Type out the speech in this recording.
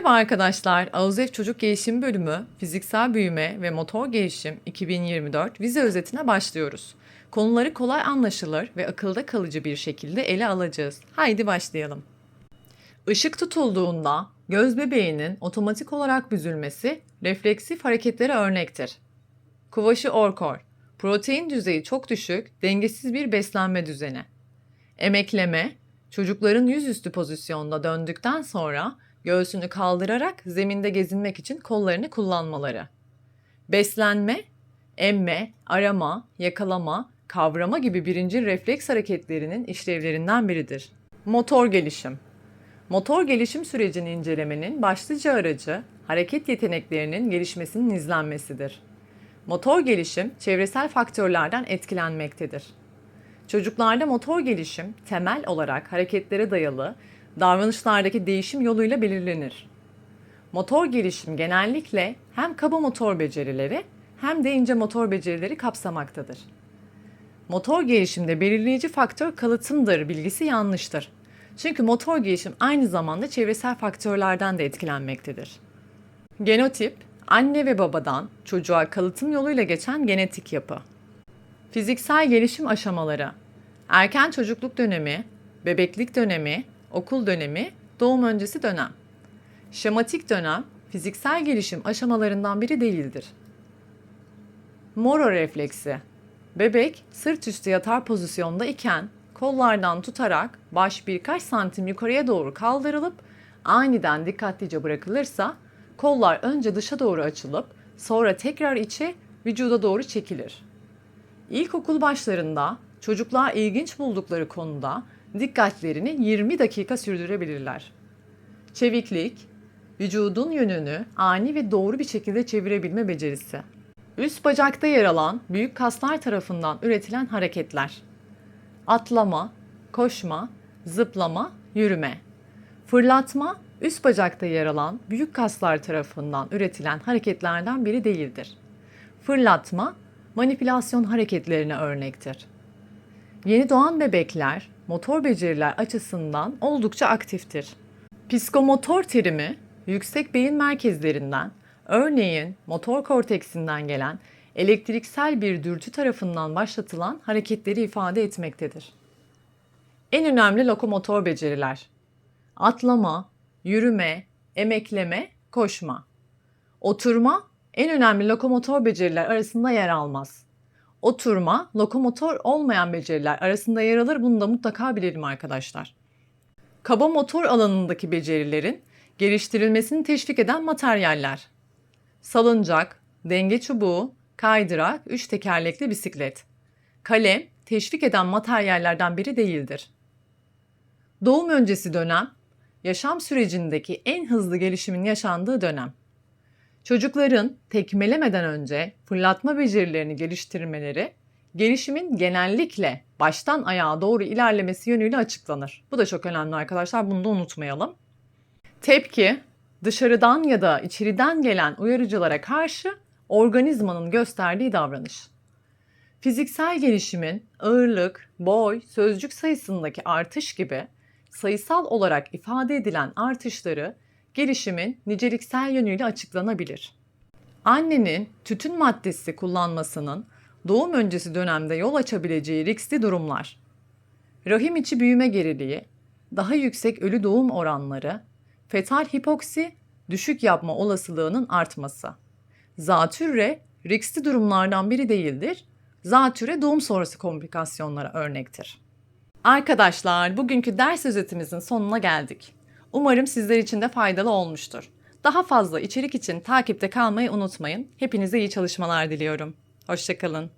Merhaba arkadaşlar. AUZEF Çocuk Gelişim Bölümü Fiziksel Büyüme ve Motor Gelişim 2024 vize özetine başlıyoruz. Konuları kolay anlaşılır ve akılda kalıcı bir şekilde ele alacağız. Haydi başlayalım. Işık tutulduğunda göz bebeğinin otomatik olarak büzülmesi refleksif hareketlere örnektir. Kuvaşı Orkor Protein düzeyi çok düşük, dengesiz bir beslenme düzeni. Emekleme, çocukların yüzüstü pozisyonda döndükten sonra göğsünü kaldırarak zeminde gezinmek için kollarını kullanmaları. Beslenme, emme, arama, yakalama, kavrama gibi birinci refleks hareketlerinin işlevlerinden biridir. Motor gelişim. Motor gelişim sürecini incelemenin başlıca aracı hareket yeteneklerinin gelişmesinin izlenmesidir. Motor gelişim çevresel faktörlerden etkilenmektedir. Çocuklarda motor gelişim temel olarak hareketlere dayalı davranışlardaki değişim yoluyla belirlenir. Motor gelişim genellikle hem kaba motor becerileri hem de ince motor becerileri kapsamaktadır. Motor gelişimde belirleyici faktör kalıtımdır bilgisi yanlıştır. Çünkü motor gelişim aynı zamanda çevresel faktörlerden de etkilenmektedir. Genotip, anne ve babadan çocuğa kalıtım yoluyla geçen genetik yapı. Fiziksel gelişim aşamaları. Erken çocukluk dönemi, bebeklik dönemi, okul dönemi, doğum öncesi dönem. Şematik dönem fiziksel gelişim aşamalarından biri değildir. Moro refleksi. Bebek sırt üstü yatar pozisyonda iken kollardan tutarak baş birkaç santim yukarıya doğru kaldırılıp aniden dikkatlice bırakılırsa kollar önce dışa doğru açılıp sonra tekrar içe vücuda doğru çekilir. İlkokul başlarında çocuklar ilginç buldukları konuda dikkatlerini 20 dakika sürdürebilirler. Çeviklik, vücudun yönünü ani ve doğru bir şekilde çevirebilme becerisi. Üst bacakta yer alan büyük kaslar tarafından üretilen hareketler. Atlama, koşma, zıplama, yürüme. Fırlatma, üst bacakta yer alan büyük kaslar tarafından üretilen hareketlerden biri değildir. Fırlatma, manipülasyon hareketlerine örnektir. Yeni doğan bebekler motor beceriler açısından oldukça aktiftir. Psikomotor terimi yüksek beyin merkezlerinden, örneğin motor korteksinden gelen elektriksel bir dürtü tarafından başlatılan hareketleri ifade etmektedir. En önemli lokomotor beceriler: atlama, yürüme, emekleme, koşma. Oturma en önemli lokomotor beceriler arasında yer almaz. Oturma, lokomotor olmayan beceriler arasında yer alır. Bunu da mutlaka bilelim arkadaşlar. Kaba motor alanındaki becerilerin geliştirilmesini teşvik eden materyaller. Salıncak, denge çubuğu, kaydırak, üç tekerlekli bisiklet. Kalem, teşvik eden materyallerden biri değildir. Doğum öncesi dönem, yaşam sürecindeki en hızlı gelişimin yaşandığı dönem. Çocukların tekmelemeden önce fırlatma becerilerini geliştirmeleri gelişimin genellikle baştan ayağa doğru ilerlemesi yönüyle açıklanır. Bu da çok önemli arkadaşlar. Bunu da unutmayalım. Tepki dışarıdan ya da içeriden gelen uyarıcılara karşı organizmanın gösterdiği davranış. Fiziksel gelişimin ağırlık, boy, sözcük sayısındaki artış gibi sayısal olarak ifade edilen artışları gelişimin niceliksel yönüyle açıklanabilir. Annenin tütün maddesi kullanmasının doğum öncesi dönemde yol açabileceği riskli durumlar. Rahim içi büyüme geriliği, daha yüksek ölü doğum oranları, fetal hipoksi, düşük yapma olasılığının artması. Zatürre riskli durumlardan biri değildir. Zatürre doğum sonrası komplikasyonlara örnektir. Arkadaşlar bugünkü ders özetimizin sonuna geldik. Umarım sizler için de faydalı olmuştur. Daha fazla içerik için takipte kalmayı unutmayın. Hepinize iyi çalışmalar diliyorum. Hoşçakalın.